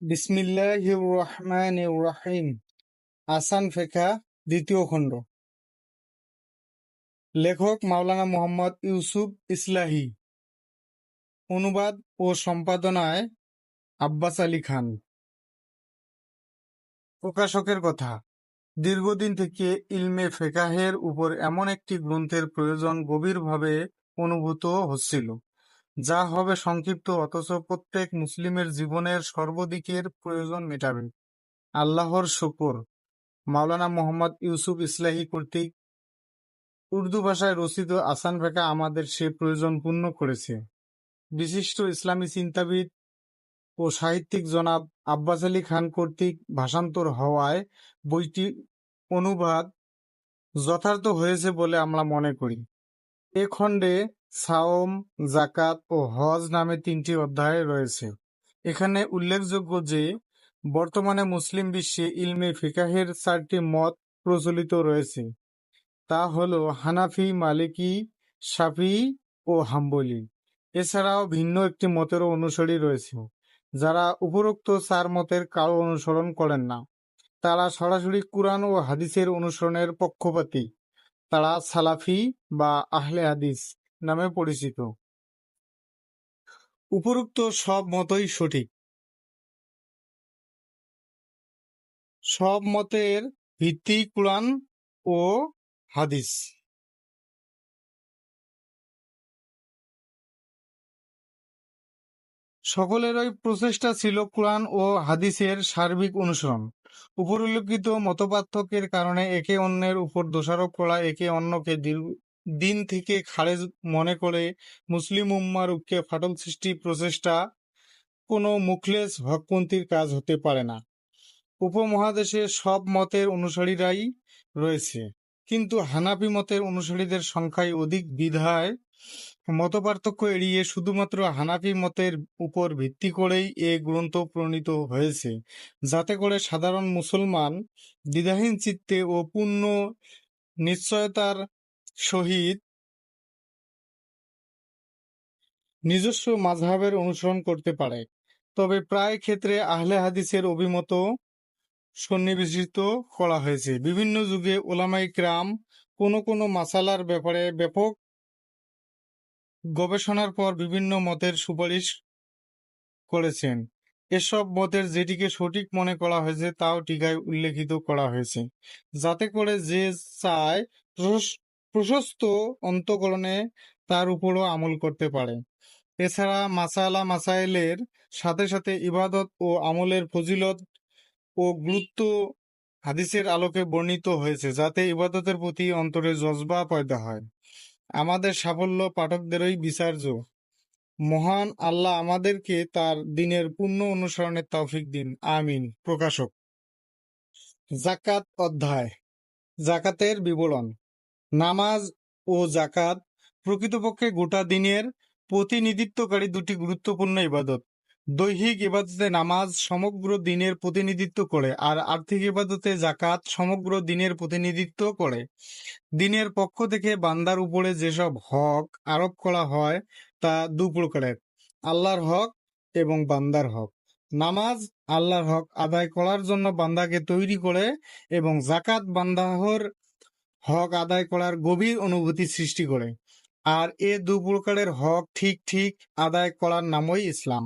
বিসমিল্লাহির রহমানির রহিম আসান ফেকা, দ্বিতীয় খণ্ড। লেখক মাওলানা মোহাম্মদ ইউসুফ ইসলাহি। অনুবাদ ও সম্পাদনায় আব্বাস আলী খান। প্রকাশকের কথা। দীর্ঘদিন থেকে ইলমে ফেকাহের উপর এমন একটি গ্রন্থের প্রয়োজন গভীরভাবে অনুভূত হচ্ছিল। যা হবে সংক্ষিপ্ত, অথচ প্রত্যেক মুসলিমের জীবনের সর্বদিকের প্রয়োজন মেটাবে। আল্লাহর শকর। মাওলানা মোহাম্মদ ইউসুফ ইসলাহি কর্তৃক উর্দু ভাষায় রচিত আসান ফেকা আমাদের সে প্রয়োজন পূর্ণ করেছে। বিশিষ্ট ইসলামী চিন্তাবিদ ও সাহিত্যিক জনাব আব্বাস আলী খান কর্তৃক ভাষান্তর হওয়ায় বইটি অনুবাদ যথার্থ হয়েছে বলে আমরা মনে করি। এ খণ্ডে সাওম জাকাত ও হজ নামে তিনটি অধ্যায় রয়েছে। এখানে উল্লেখযোগ্য যে, বর্তমানে মুসলিম বিশ্বে ইলমে ফিকাহের চারটি মত প্রচলিত রয়েছে। তা হল হানাফি, মালিকি সাফি ও হাম্বলি। এছাড়াও ভিন্ন একটি মতেরও অনুসারী রয়েছে। যারা উপরোক্ত চার মতের কারও অনুসরণ করেন না। তারা সরাসরি কুরআন ও হাদিসের অনুসরণের পক্ষপাতী। তারা সালাফি বা আহলে হাদিস। নামে পরিচিত। উপরোক্ত সব মতই সঠিক। সব মতের ভিত্তি কুরআন ও হাদিস। সকলেরই প্রচেষ্টা ছিল কোরআন ও হাদিসের সার্বিক অনুসরণ। উপরিল্লিখিত মতপার্থক্যের কারণে একে অন্যের উপর দোষারোপ করা, একে অন্যকে দিন থেকে খারেজ মনে করে মুসলিম উম্মার ঐক্যে ফাটল সৃষ্টি প্রচেষ্টা, কোনো মুখলেস হকপন্থীর কাজ হতে পারে না। উপমহাদেশে সব মতের অনুসারীরাই রয়েছে, কিন্তু হানাফি মতের অনুসারীদের সংখ্যায় অধিক বিধায় মতপার্থক্য এড়িয়ে শুধুমাত্র হানাফি মতের উপর ভিত্তি করেই এ গ্রন্থ প্রণীত হয়েছে, যাতে করে সাধারণ মুসলমান দ্বিধাহীন চিত্তে ও পূর্ণ নিশ্চয়তার সহিত নিজস্ব মাঝহাবের অনুসরণ করতে পারে। তবে প্রায় ক্ষেত্রে আহলে হাদিসের অভিমত সন্নিবেশিত করা হয়েছে। বিভিন্ন যুগে ওলামাই ক্রাম কোনো কোনো মাসালার ব্যাপারে ব্যাপক গবেষণার পর বিভিন্ন মতের সুপারিশ করেছেন। এসব মতের যেটিকে সঠিক মনে করা হয়েছে তাও টিকায় উল্লেখিত করা হয়েছে। যাতে করে যে চায় প্রশস্ত অন্তকরণে তার উপরও আমল করতে পারে। এছাড়া মাসালা মাসাইলের সাথে সাথে ইবাদত ও আমলের ফজিলত ও গুরুত্ব হাদিসের আলোকে বর্ণিত হয়েছে, যাতে ইবাদতের প্রতি অন্তরে জজবা পয়দা হয়। আমাদের সাফল্য পাঠকদেরই বিচার্য। মহান আল্লাহ আমাদেরকে তার দিনের পূর্ণ অনুসরণের তৌফিক দিন। আমিন। প্রকাশক। জাকাত অধ্যায়। জাকাতের বিবরণ। নামাজ ও জাকাত প্রকৃতপক্ষে গোটা দিনের প্রতিনিধিত্বকারী দুটি গুরুত্বপূর্ণ ইবাদত। দৈহিক ইবাদতে নামাজ সমগ্র দিনের প্রতিনিধিত্ব করে আর আর্থিক ইবাদতে জাকাত সমগ্র দিনের প্রতিনিধিত্ব করে। দিনের পক্ষ থেকে বান্দার উপরে যেসব হক আরোপ করা হয় তা দু প্রকারের আল্লাহর হক এবং বান্দার হক। নামাজ আল্লাহর হক আদায় করার জন্য বান্দাকে তৈরি করে এবং জাকাত বান্দাহর হক আদায় করার গভীর অনুভূতি সৃষ্টি করে। আর এ দু প্রকারের হক ঠিক ঠিক আদায় করার নামই ইসলাম।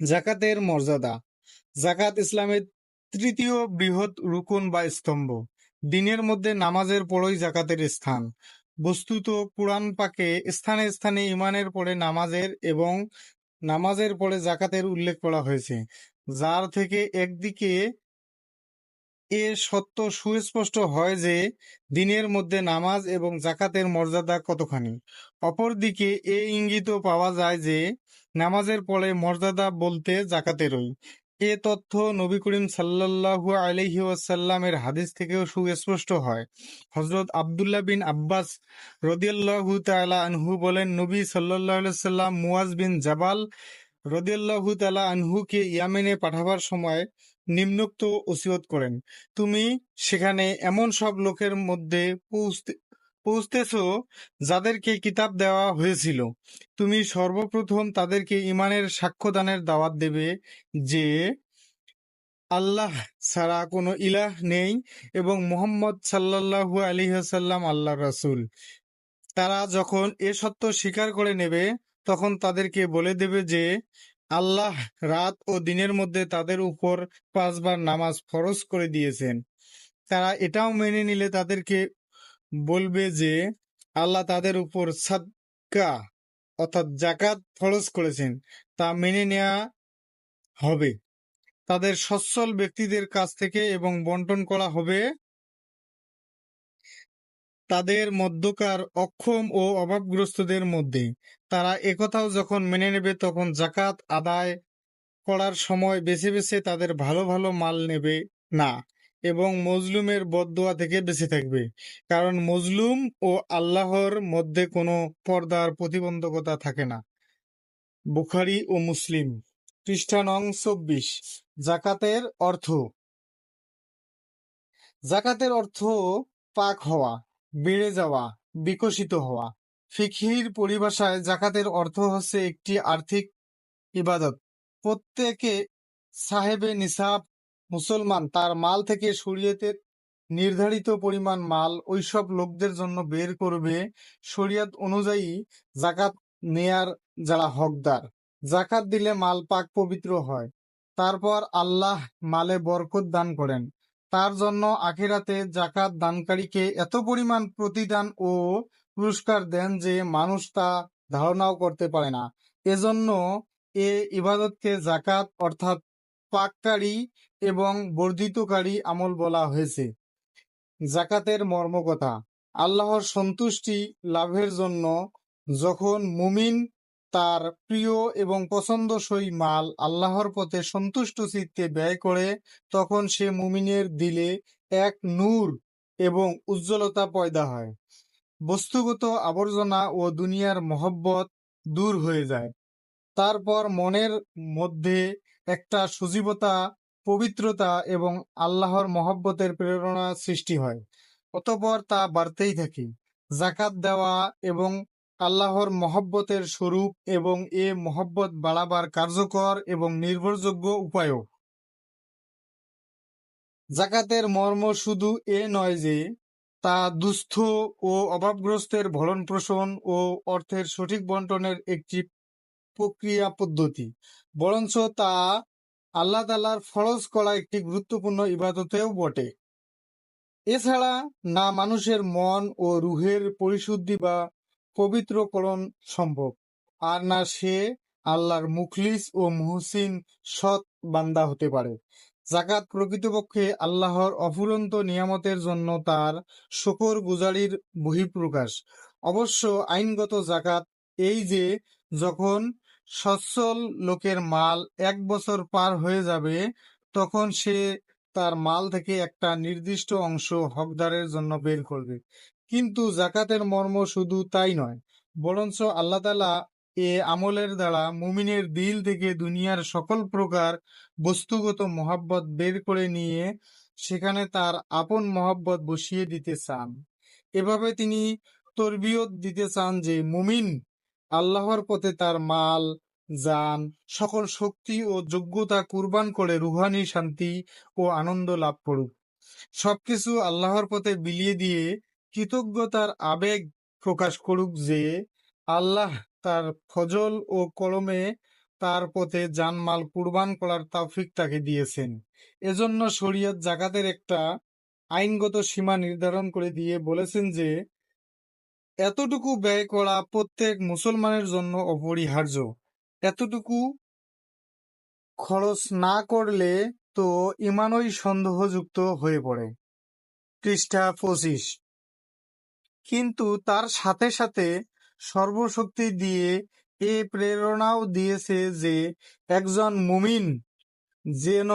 জাকাতের মর্যাদা। জাকাত ইসলামের তৃতীয় বৃহৎ রুকুন বা স্তম্ভ। দিনের মধ্যে নামাজের পরই জাকাতের স্থান। বস্তুত পুরাণ পাকে স্থানে স্থানে ইমানের পরে নামাজের এবং নামাজের পরে জাকাতের উল্লেখ করা হয়েছে। যার থেকে একদিকে এ সত্য সুস্পষ্ট হয় যে দিনের মধ্যে নামাজ এবং জাকাতের মর্যাদা কতখানি? অপরদিকে এ ইঙ্গিতও পাওয়া যায় যে নামাজের পরে মর্যাদা বলতে জাকাতেরই এ তথ্য নবী করিম সাল্লাল্লাহু আলাইহি ওয়াসাল্লামের হাদিস থেকেও সুস্পষ্ট হয়। হজরত আবদুল্লাহ বিন আব্বাস রদিয়াল্লাহু তাআলা আনহু বলেন, নবী আলাইহি সাল্লাম মুয়াজ বিন জাবাল রদিয়াল্লাহু তালা আনহুকে ইয়ামেনে পাঠাবার সময় নিম্নোক্ত ওসিয়ত করেন, তুমি সেখানে এমন সব লোকের মধ্যে পৌঁছতে, পৌঁছতেছ যাদেরকে কিতাব দেওয়া হয়েছিল। তুমি সর্বপ্রথম তাদেরকে ইমানের সাক্ষ্যদানের দাওয়াত দেবে যে, আল্লাহ ছাড়া কোনো ইলাহ নেই এবং মোহাম্মদ সাল্লাল্লাহু আলিহাসাল্লাম আল্লাহ রাসূল। তারা যখন এ সত্য স্বীকার করে নেবে তখন তাদেরকে বলে দেবে যে, আল্লাহ রাত ও দিনের মধ্যে তাদের উপর পাঁচবার নামাজ ফরজ করে দিয়েছেন। তারা এটাও মেনে নিলে তাদেরকে বলবে যে, আল্লাহ তাদের উপর সাদকা অর্থাৎ জাকাত ফরজ করেছেন, তা মেনে নেওয়া হবে। তাদের সচ্ছল ব্যক্তিদের কাছ থেকে এবং বন্টন করা হবে তাদের মধ্যকার অক্ষম ও অভাবগ্রস্তদের মধ্যে। তারা একথাও যখন মেনে নেবে, তখন জাকাত আদায় করার সময় বেছে বেছে তাদের ভালো ভালো মাল নেবে না এবং মজলুমের বদদোয়া থেকে বেঁচে থাকবে। কারণ মজলুম ও আল্লাহর মধ্যে কোনো পর্দার প্রতিবন্ধকতা থাকে না। বুখারি ও মুসলিম, পৃষ্ঠা নং চব্বিশ জাকাতের অর্থ। জাকাতের অর্থ পাক হওয়া। বেড়ে যাওয়া, বিকশিত হওয়া। ফিকহির পরিভাষায় জাকাতের অর্থ হচ্ছে একটি আর্থিক ইবাদত। প্রত্যেকে সাহেবে নিসাব, মুসলমান, তার মাল থেকে শরীয়তের নির্ধারিত পরিমাণ মাল ওইসব লোকদের জন্য বের করবে। শরিয়ত অনুযায়ী জাকাত নেয়ার যারা হকদার, জাকাত দিলে মাল পাক পবিত্র হয়। তারপর আল্লাহ মালে বরকত দান করেন। তার জন্য আখেরাতে জাকাত দানকারীকে এত পরিমাণ প্রতিদান ও পুরস্কার দেন যে মানুষ তা ধারণাও করতে পারে না। এজন্য এ ইবাদতকে জাকাত অর্থাৎ পাককারী এবং বর্ধিতকারী আমল বলা হয়েছে। জাকাতের মর্মকথা, আল্লাহর সন্তুষ্টি লাভের জন্য যখন মুমিন তার প্রিয় এবং পছন্দসই মাল আল্লাহর পথে সন্তুষ্ট চিত্তে ব্যয় করে, তখন সে মুমিনের দিলে এক নূর এবং উজ্জ্বলতা পয়দা হয়। বস্তুগত আবর্জনা ও দুনিয়ার মহব্বত দূর হয়ে যায়। তারপর মনের মধ্যে একটা সজীবতা, পবিত্রতা এবং আল্লাহর মহব্বতের প্রেরণা সৃষ্টি হয়। অতপর তা বাড়তেই থাকে। জাকাত দেওয়া এবং আল্লাহর মহব্বতের স্বরূপ এবং এ মহব্বত বাড়াবার কার্যকর এবং নির্ভরযোগ্য উপায়ও। জাকাতের মর্ম শুধু এ নয় যে, তা দুস্থ ও অভাবগ্রস্তের ভরণ পোষণ ও অর্থের সঠিক বন্টনের একটি প্রক্রিয়া পদ্ধতি, বরঞ্চ তা আল্লাহ তালার ফরজ করা একটি গুরুত্বপূর্ণ ইবাদতেও বটে। এছাড়া না মানুষের মন ও রুহের পরিশুদ্ধি বা পবিত্রকরণ সম্ভব। আর না সে আল্লাহর মুখলিস ও মুহসিন সৎ বান্দা হতে পারে। জাকাত প্রকৃতপক্ষে আল্লাহর অফুরন্ত নিয়ামতের জন্য তার শকর গুজারির বহিঃপ্রকাশ। অবশ্য আইনগত জাকাত এই যে, যখন সচ্ছল লোকের মাল এক বছর পার হয়ে যাবে, তখন সে তার মাল থেকে একটা নির্দিষ্ট অংশ হকদারের জন্য বের করবে। কিন্তু জাকাতের মর্ম শুধু তাই নয়, বরঞ্চ আল্লাহ তালা এ আমলের দ্বারা মুমিনের দিল থেকে দুনিয়ার সকল প্রকার বস্তুগত মহাব্বত বের করে নিয়ে সেখানে তার আপন মহাব্বত বসিয়ে দিতে চান। এভাবে তিনি তরবিয়ত দিতে চান যে মুমিন আল্লাহর পথে তার মাল যান সকল শক্তি ও যোগ্যতা কুরবান করে রুহানি, শান্তি ও আনন্দ লাভ করুক। সবকিছু আল্লাহর পথে বিলিয়ে দিয়ে কৃতজ্ঞতার আবেগ প্রকাশ করুক যে আল্লাহ তার ফজল ও কলমে তার পথে জানমাল কুরবান করার তাফিক তাকে দিয়েছেন। এজন্য শরীয়ত জাকাতের একটা আইনগত সীমা নির্ধারণ করে দিয়ে বলেছেন যে, এতটুকু ব্যয় করা প্রত্যেক মুসলমানের জন্য অপরিহার্য। এতটুকু খরচ না করলে তো ইমানই সন্দেহযুক্ত হয়ে পড়ে। পৃষ্ঠা পঁচিশ। কিন্তু তার সাথে সাথে সর্বশক্তি দিয়ে এ প্রেরণাও দিয়েছে যে একজন মুমিন যেন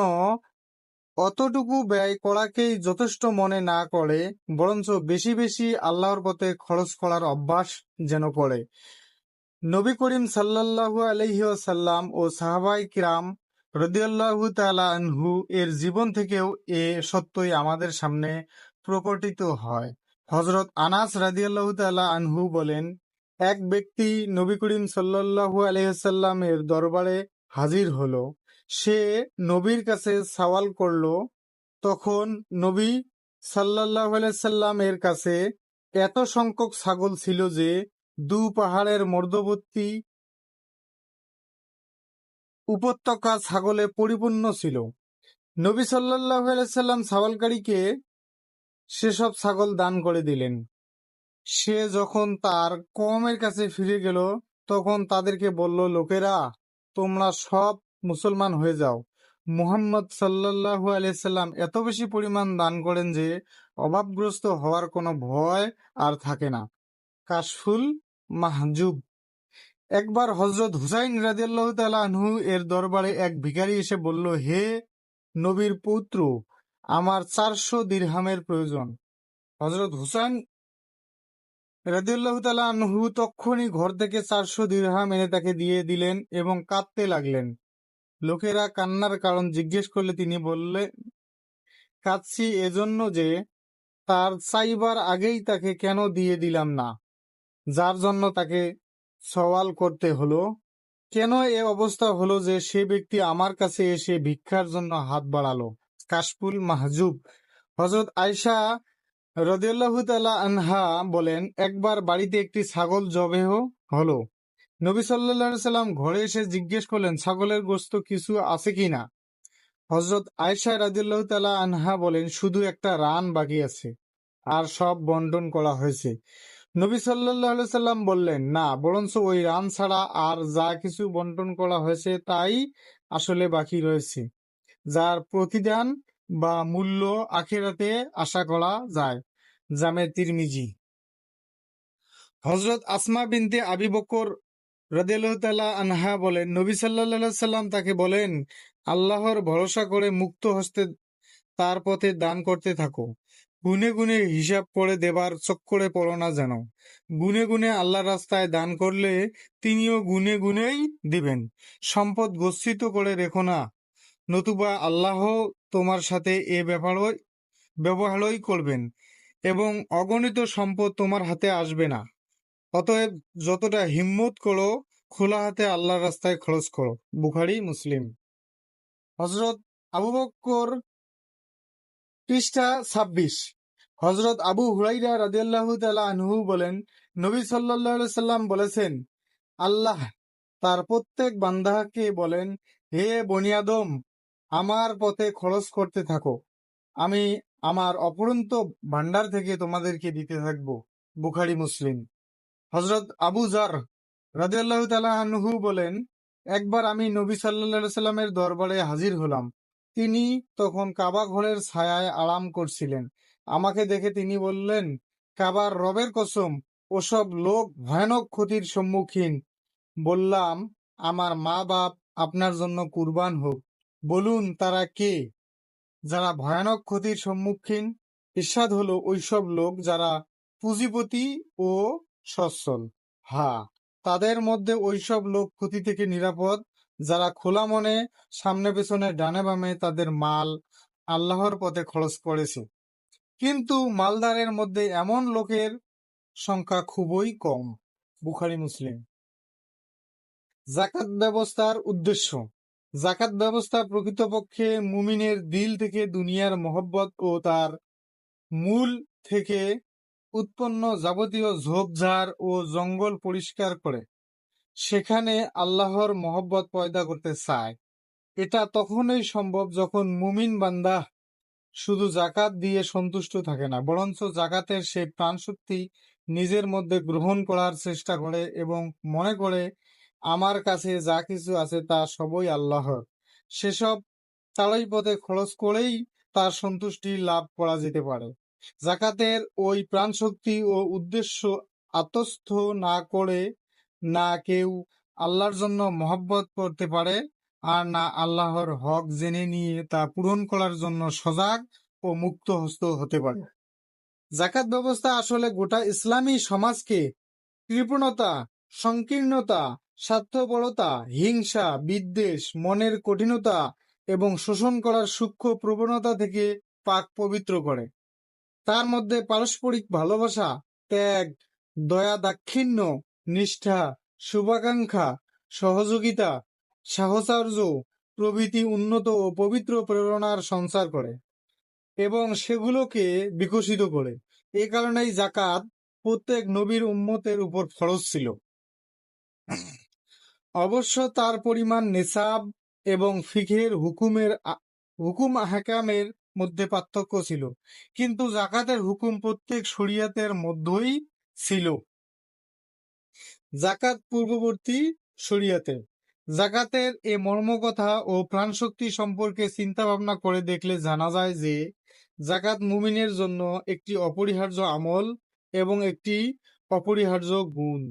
অতটুকু ব্যয় করাকেই যথেষ্ট মনে না করে, বরঞ্চ বেশি বেশি আল্লাহর পথে খরচ করার অভ্যাস যেন করে। নবী করিম সাল্লাল্লাহু আলহি সাল্লাম ও সাহাবাই কিরাম রদিয়াল্লাহু তালা আনহু এর জীবন থেকেও এ সত্যই আমাদের সামনে প্রকটিত হয়। হজরত আনাস রাদিয়াল্লাহু তাআলা আনহু বলেন, এক ব্যক্তি নবী করিম সাল্লাল্লাহু আলাইসাল্লামের দরবারে হাজির হলো। সে নবীর কাছে সওয়াল করল, তখন নবী সাল্লাল্লাহু আলাইসাল্লামের কাছে এত সংখ্যক ছাগল ছিল যে দু পাহাড়ের মধ্যবর্তী উপত্যকা ছাগলে পরিপূর্ণ ছিল। নবী সাল্লাল্লাহু আলাইসাল্লাম সওয়ালকারীকে সেসব ছাগল দান করে দিলেন। সে যখন তার কমের কাছে ফিরে গেল, তখন তাদেরকে বলল, লোকেরা, তোমরা সব মুসলমান হয়ে যাও। মুহাম্মদ সাল্লাল্লাহু আলাইসাল্লাম এত বেশি পরিমাণ দান করেন যে, অভাবগ্রস্ত হওয়ার কোনো ভয় আর থাকে না। কাশফুল মাহজুব। একবার হজরত হুসাইন রাদিয়াল্লাহু তাআলা আনহু এর দরবারে এক ভিখারি এসে বলল, হে নবীর পুত্র আমার চারশো দিরহামের প্রয়োজন। হজরত তাআলা আনহু তক্ষুনি ঘর থেকে চারশো দিরহাম এনে তাকে দিয়ে দিলেন এবং কাঁদতে লাগলেন। লোকেরা কান্নার কারণ জিজ্ঞেস করলে তিনি বললে, কাঁদছি এজন্য যে তার চাইবার আগেই তাকে কেন দিয়ে দিলাম না? যার জন্য তাকে সওয়াল করতে হলো? কেন এ অবস্থা হলো যে সে ব্যক্তি আমার কাছে এসে ভিক্ষার জন্য হাত বাড়ালো? কাশফুল মাহজুব। হজরত আয়সা রদিয়াল্লাহু আনহা বলেন, একবার বাড়িতে একটি ছাগল জবেহ হলো। নবী আলাইহি সাল্লাম ঘরে এসে জিজ্ঞেস করলেন, ছাগলের গোস্ত কিছু আছে কিনা হজরত আয়সা রাদিয়াল্লাহু তাআলা আনহা বলেন, শুধু একটা রান বাকি আছে আর সব বন্টন করা হয়েছে। নবী আলাইহি সাল্লাম বললেন, না, বরঞ্চ ওই রান ছাড়া আর যা কিছু বন্টন করা হয়েছে তাই আসলে বাকি রয়েছে। যার প্রতিদান বা মূল্য আখেরাতে আশা করা যায়। জামে তিরমিজি। হজরত আসমা বিনতে আবি বকর রাদিয়াল্লাহু আনহা বলেন, নবী আলাইহি সাল্লাম তাকে বলেন, আল্লাহর ভরসা করে মুক্ত হস্তে তার পথে দান করতে থাকো। গুনে গুনে হিসাব করে দেবার চক্করে পড়ো না যেন। গুনে গুনে আল্লাহ রাস্তায় দান করলে তিনিও গুনে গুনেই দিবেন। সম্পদ গচ্ছিত করে রেখো না। নতুবা আল্লাহ তোমার সাথে এ ব্যাপারই ব্যবহারই করবেন এবং অগণিত সম্পদ তোমার হাতে আসবে না। অতএব যতটা হিম্মত করো, খোলা হাতে আল্লাহর রাস্তায় খরচ করো। বুখারি, মুসলিম। হজরত আবু বক্কর পৃষ্ঠা ছাব্বিশ। হজরত আবু হুরাইরা রাদিয়াল্লাহু তাআলা আনহু বলেন, নবী আলাইহি সাল্লাম বলেছেন, আল্লাহ তার প্রত্যেক বান্দাকে বলেন, হে বনি আদম আমার পথে খরচ করতে থাকো। আমি আমার অপরন্ত ভান্ডার থেকে তোমাদেরকে দিতে থাকব, বুখারি মুসলিম। হজরত আবু জার রাদিয়াল্লাহু তাআলা আনহু বলেন, একবার আমি নবী আলাইহি সাল্লামের দরবারে হাজির হলাম। তিনি তখন কাবা ঘরের ছায়ায় আরাম করছিলেন। আমাকে দেখে তিনি বললেন, কাবার রবের কসম, ওসব লোক ভয়ানক ক্ষতির সম্মুখীন। বললাম, আমার মা বাপ আপনার জন্য কুরবান হোক। বলুন তারা কে? যারা ভয়ানক ক্ষতির সম্মুখীন ইরশাদ হলো ওইসব লোক যারা পুঁজিপতি ও সচ্ছল। হা তাদের মধ্যে ওইসব লোক ক্ষতি থেকে নিরাপদ, যারা খোলা মনে, সামনে পেছনে, ডানে বামে তাদের মাল আল্লাহর পথে খরচ করেছে। কিন্তু মালদারের মধ্যে এমন লোকের সংখ্যা খুবই কম। বুখারি, মুসলিম। জাকাত ব্যবস্থার উদ্দেশ্য। জাকাত ব্যবস্থা প্রকৃতপক্ষে মুমিনের দিল থেকে দুনিয়ার মহব্বত ও তার মূল থেকে উৎপন্ন যাবতীয় ঝোপঝাড় ও জঙ্গল পরিষ্কার করে। সেখানে আল্লাহর মহব্বত পয়দা করতে চায়। এটা তখনই সম্ভব যখন মুমিন বান্দা শুধু জাকাত দিয়ে সন্তুষ্ট থাকে না, বরঞ্চ জাকাতের সেই প্রাণশক্তি নিজের মধ্যে গ্রহণ করার চেষ্টা করে এবং মনে করে আমার কাছে যা কিছু আছে তা সবই আল্লাহর। সেসব তালাই পথে খরচ করেই তার সন্তুষ্টি লাভ করা যেতে পারে। জাকাতের ওই প্রাণশক্তি ও উদ্দেশ্য আত্মস্থ না করে না কেউ আল্লাহর জন্য মহব্বত করতে পারে আর না আল্লাহর হক জেনে নিয়ে তা পূরণ করার জন্য সজাগ ও মুক্ত হস্ত হতে পারে। জাকাত ব্যবস্থা আসলে গোটা ইসলামী সমাজকে কৃপণতা, সংকীর্ণতা স্বার্থপরতা, হিংসা, বিদ্বেষ, মনের কঠিনতা এবং শোষণ করার সূক্ষ্ম প্রবণতা থেকে পাক পবিত্র করে। তার মধ্যে পারস্পরিক ভালোবাসা, ত্যাগ, দয়া, দাক্ষিণ্য, নিষ্ঠা, শুভাকাঙ্ক্ষা, সহযোগিতা সাহচর্য প্রভৃতি উন্নত ও পবিত্র প্রেরণার সঞ্চার করে এবং সেগুলোকে বিকশিত করে। এ কারণেই জাকাত প্রত্যেক নবীর উম্মতের উপর ফরজ ছিল। অবশ্য তার পরিমাণ নেসাব এবং ফিখের হুকুমের হুকুম হাকামের মধ্যে পার্থক্য ছিল। কিন্তু জাকাতের হুকুম প্রত্যেক শরিয়াতের মধ্যেই ছিল। জাকাত পূর্ববর্তী শরিয়াতে। জাকাতের এ মর্মকথা ও প্রাণশক্তি সম্পর্কে চিন্তা ভাবনা করে দেখলে জানা যায় যে, জাকাত মুমিনের জন্য একটি অপরিহার্য আমল এবং একটি অপরিহার্য গুণ।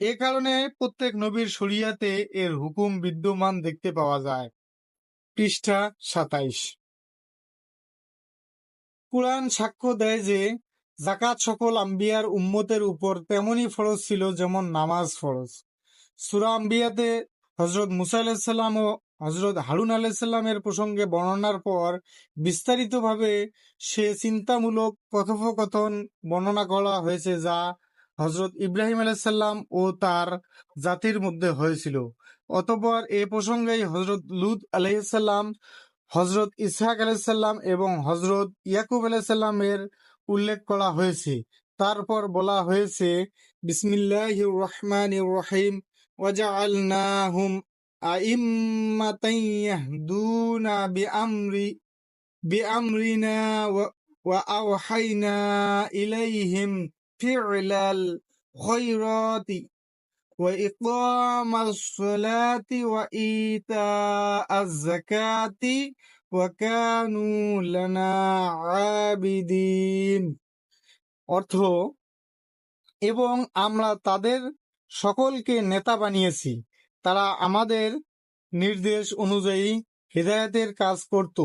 এ কারণে প্রত্যেক নবীর শরিয়াতে এর হুকুম বিদ্যমান দেখতে পাওয়া যায়। পৃষ্ঠা সাতাইশ। কুরআন সাক্ষ্য দেয় যে জাকাত সকল আম্বিয়ার উম্মতের উপর তেমনই ফরজ ছিল যেমন নামাজ ফরজ। সুরা আম্বিয়াতে হজরত মুসা আলাহিসাল্লাম ও হজরত হারুন আলাহিসাল্লামের প্রসঙ্গে বর্ণনার পর বিস্তারিতভাবে সে চিন্তামূলক কথোপকথন বর্ণনা করা হয়েছে যা হজরত ইব্রাহিম আলাইসাল্লাম ও তার জাতির মধ্যে হয়েছিল অতঃপর এ প্রসঙ্গেই হজরত লুত আলাইসাল্লাম হজরত ইসহাক আলাইসাল্লাম এবং হজরত ইয়াকুব আলাইসাল্লামের উল্লেখ করা হয়েছে তারপর বলা হয়েছে বিসমিল্লাহ রহমান রহিম ওয়াজআলনাহুম আইম্মাতান ইয়াহদুনা বিআমরি বিআমরিনা ওয়া وأوحينا إليهم فعل الخيرات وإقام الصلاة وإيتاء الزكاة وكانوا لنا عابدين অর্থ এবং আমরা তাদের সকলকে নেতা বানিয়েছি তারা আমাদের নির্দেশ অনুযায়ী হৃদায়তের কাজ করত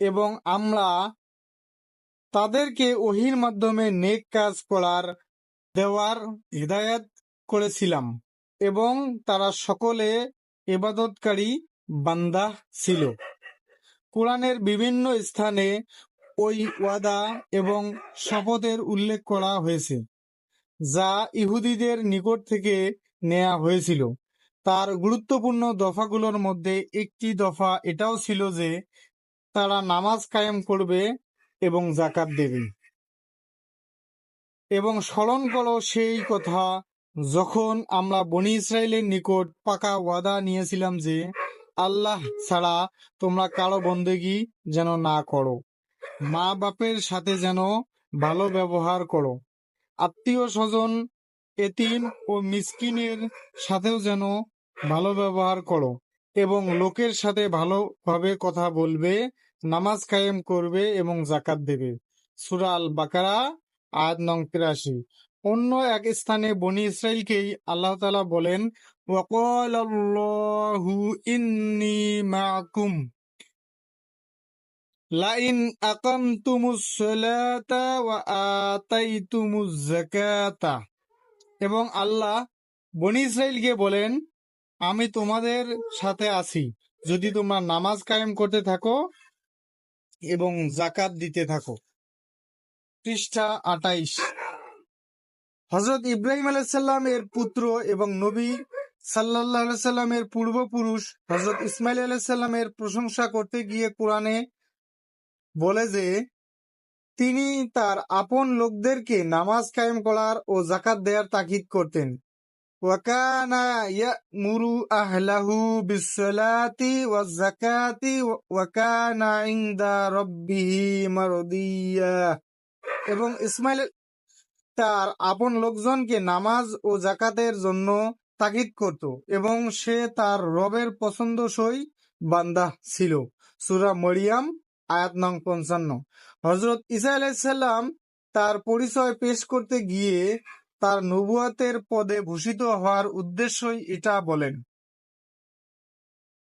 এবং আমরা তাদেরকে ওহির মাধ্যমে নেক কাজ করার, দেওয়ার হৃদায়ত করেছিলাম এবং তারা সকলে এবাদতকারী বান্দা ছিল। কোরআনের বিভিন্ন স্থানে ওই ওয়াদা এবং শপথের উল্লেখ করা হয়েছে, যা ইহুদিদের নিকট থেকে নেয়া হয়েছিল। তার গুরুত্বপূর্ণ দফাগুলোর মধ্যে একটি দফা এটাও ছিল যে, তারা নামাজ কায়েম করবে এবং জাকাত দেবে। এবং স্মরণ করো সেই কথা, যখন আমরা বনি ইসরায়েলের নিকট পাকা ওয়াদা নিয়েছিলাম যে, আল্লাহ ছাড়া তোমরা কারও বন্দেগি যেন না করো। মা বাপের সাথে যেন ভালো ব্যবহার করো। আত্মীয় স্বজন, এতিম ও মিসকিনের সাথেও যেন ভালো ব্যবহার করো এবং লোকের সাথে ভালোভাবে কথা বলবে নামাজ কায়েম করবে এবং জাকাত দেবে। সুরাল বাকারা আয়াত নং তিরাশি। অন্য এক স্থানে বনি ইসরায়েলকেই আল্লাহ তাআলা বলেন ইন্নী মাআকুম। লাইন ওয়া এবং আল্লাহ বনি ইসরায়েলকে বলেন, আমি তোমাদের সাথে আছি। যদি তোমরা নামাজ কায়েম করতে থাকো এবং জাকাত দিতে থাকো। পৃষ্ঠা আটাইশ। হজরত ইব্রাহিম আলাইসাল্লাম এর পুত্র এবং নবী সাল্লাহ সাল্লামের পূর্বপুরুষ হজরত ইসমাইল আলাইসাল্লামের প্রশংসা করতে গিয়ে কোরআনে বলে যে, তিনি তার আপন লোকদেরকে নামাজ কায়েম করার ও জাকাত দেওয়ার তাকিদ করতেন। ইয়ামুরু আহলাহু বিসসালাতি ওয়াজ যাকাতি ওয়াকানা ইনদা রাব্বিহি মারদিয়া এবং ইসমাইল তার আপন লোকজনকে নামাজ ও জাকাতের জন্য তাগিদ করত এবং সে তার রবের পছন্দসই বান্দা ছিল। সুরা মরিয়াম, আয়াত নং পঞ্চান্ন। হজরত ইসা আলাইসাল্লাম তার পরিচয় পেশ করতে গিয়ে তার নবুয়াতের পদে ভূষিত হওয়ার উদ্দেশ্যই এটা বলেন।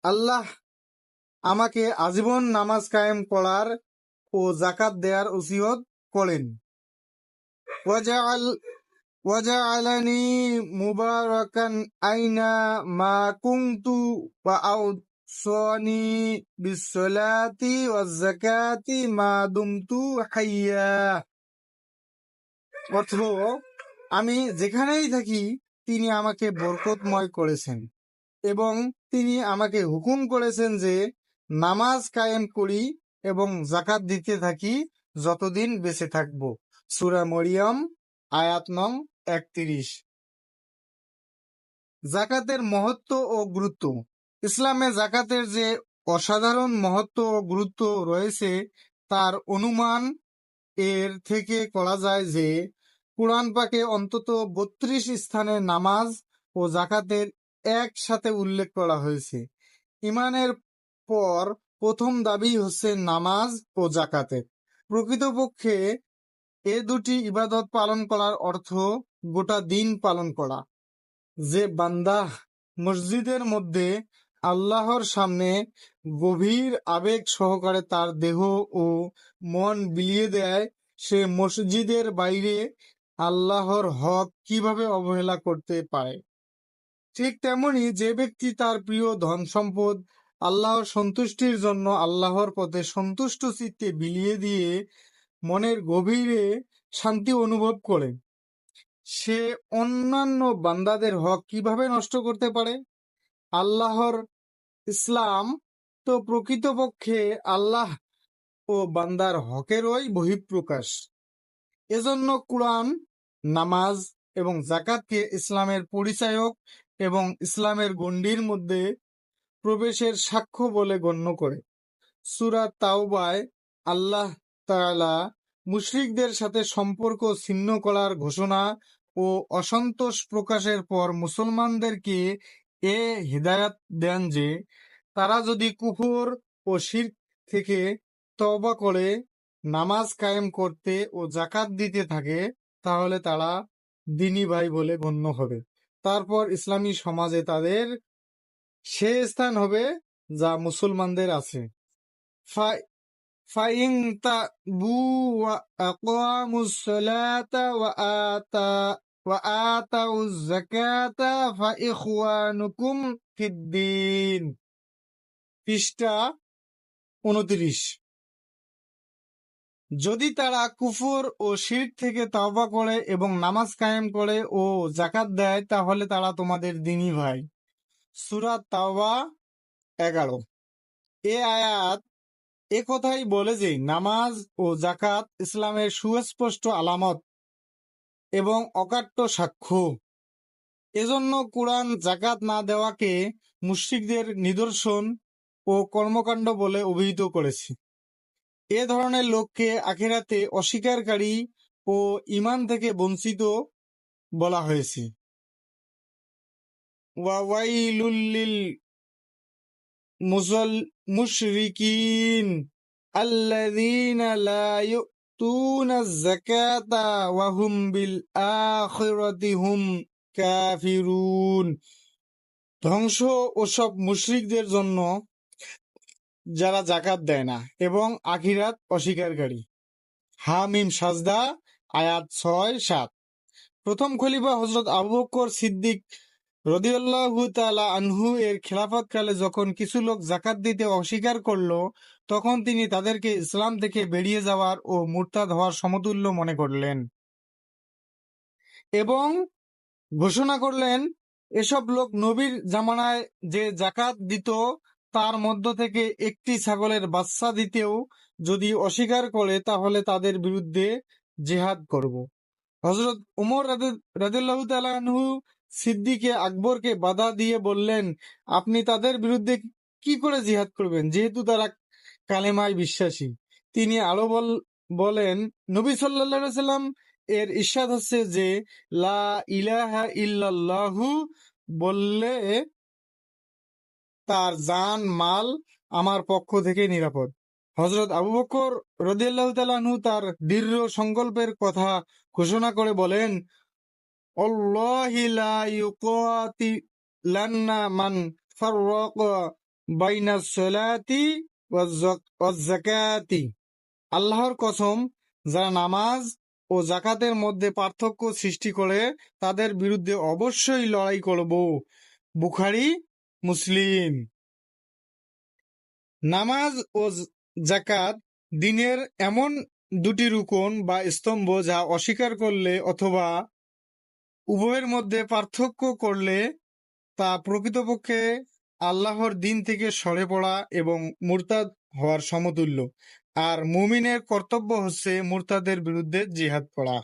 আল্লাহ আমাকে আজীবন নামাজ কায়েম করার ও জাকাত দেয়ার উসিয়ত করেন। আইনা মা মা দুমতু অর্থ আমি যেখানেই থাকি, তিনি আমাকে বরকতময় করেছেন এবং তিনি আমাকে হুকুম করেছেন যে নামাজ কায়েম করি এবং জাকাত দিতে থাকি যতদিন বেঁচে থাকব। সুরা মরিয়ম, আয়াত নং একত্রিশ। জাকাতের মহত্ব ও গুরুত্ব। ইসলামে জাকাতের যে অসাধারণ মহত্ব ও গুরুত্ব রয়েছে, তার অনুমান এর থেকে করা যায় যে কুরআন পাকে অন্তত বত্রিশ স্থানে নামাজ ও জাকাতের একসাথে উল্লেখ করা হয়েছে। ইমানের পর প্রথম দাবি হচ্ছে নামাজ ও জাকাতের প্রকৃতপক্ষে এ দুটি ইবাদত পালন করার অর্থ গোটা দিন পালন করা। যে বান্দা মসজিদের মধ্যে আল্লাহর সামনে গভীর আবেগ সহকারে তার দেহ ও মন বিলিয়ে দেয়, সে মসজিদের বাইরে আল্লাহর হক কীভাবে অবহেলা করতে পারে? ঠিক তেমনি যে ব্যক্তি তার প্রিয় ধন সম্পদ আল্লাহর সন্তুষ্টির জন্য আল্লাহর পথে সন্তুষ্ট চিত্তে বিলিয়ে দিয়ে মনের গভীরে শান্তি অনুভব করে, সে অন্যান্য বান্দাদের হক কীভাবে নষ্ট করতে পারে? আল্লাহর ইসলাম তো প্রকৃতপক্ষে আল্লাহ ও বান্দার হকেরই বহিঃপ্রকাশ। এজন্য কুরআন নামাজ এবং জাকাতকে ইসলামের পরিচায়ক এবং ইসলামের গণ্ডির মধ্যে প্রবেশের সাক্ষ্য বলে গণ্য করে। সুরা তাওবায় আল্লাহ তাআলা মুশরিকদের সাথে সম্পর্ক ছিন্ন করার ঘোষণা ও অসন্তোষ প্রকাশের পর মুসলমানদেরকে এ হিদায়াত দেন যে, তারা যদি কুফর ও শিরক থেকে তওবা করে, নামাজ কায়েম করতে ও জাকাত দিতে থাকে তাহলে তারা দিনী ভাই বলে গণ্য হবে। তারপর ইসলামী সমাজে তাদের সে স্থান হবে যা মুসলমানদের আছে। পৃষ্ঠা উনত্রিশ। যদি তারা কুফর ও শির থেকে তাওবা করে এবং নামাজ কায়েম করে ও জাকাত দেয়, তাহলে তারা তোমাদের দিনী ভাই। সূরা তাওবা এগারো। এ আয়াত এ কথাই বলে যে, নামাজ ও জাকাত ইসলামের সুস্পষ্ট আলামত এবং অকাট্য সাক্ষ্য। এজন্য কোরআন জাকাত না দেওয়াকে মুশরিকদের নিদর্শন ও কর্মকাণ্ড বলে অভিহিত করেছে। এ ধরনের লোককে আখিরাতে অস্বীকারী ও ঈমান থেকে বঞ্চিত বলা হয়েছে। ওয়াওয়াইলুল লিল মুশরিকিন আল্লাযীনা হুম কাফিরুন। ধ্বংস ওসব মুশরিকদের জন্য যারা জাকাত দেয় না, এবং আখিরাত অস্বীকারী। হামিম সাজদা, আয়াত ছয়, সাত। প্রথম খলিফা হজরত আবু বকর সিদ্দিক আনহু এর খেলাফতকালে যখন কিছু লোক জাকাত দিতে অস্বীকার করল, তখন তিনি তাদেরকে ইসলাম থেকে বেরিয়ে যাওয়ার ও মুরতাদ হওয়ার সমতুল্য মনে করলেন। এবং ঘোষণা করলেন, এসব লোক নবীর জামানায় যে জাকাত দিত তার মধ্য থেকে একটি ছাগলের বাচ্চা দিতেও যদি অস্বীকার করে, তাহলে তাদের বিরুদ্ধে জেহাদ করব। হজরত উমর তালাহু সিদ্দিকে আকবরকে বাধা দিয়ে বললেন, আপনি তাদের বিরুদ্ধে কি করে জিহাদ করবেন? যেহেতু তারা কালেমায় বিশ্বাসী। তিনি আরও বল- বলেন, নবী সাল্লা সাল্লাম এর ইরশাদ হচ্ছে যে, লা ইলাহা ইল্লাল্লাহু বললে তার জান, মাল আমার পক্ষ থেকে নিরাপদ। হজরত আবু বকর রদিয়াল্লাহ তার দৃঢ় সংকল্পের কথা ঘোষণা করে বলেন মান আল্লাহর কসম, যারা নামাজ ও জাকাতের মধ্যে পার্থক্য সৃষ্টি করে তাদের বিরুদ্ধে অবশ্যই লড়াই করব। বুখারি মুসলিম। নামাজ ও জাকাত দিনের এমন দুটি রুকন বা স্তম্ভ যা অস্বীকার করলে অথবা উভয়ের মধ্যে পার্থক্য করলে তা প্রকৃতপক্ষে আল্লাহর দিন থেকে সরে পড়া এবং মুরতাদ হওয়ার সমতুল্য। আর মুমিনের কর্তব্য হচ্ছে মুরতাদের বিরুদ্ধে জিহাদ করা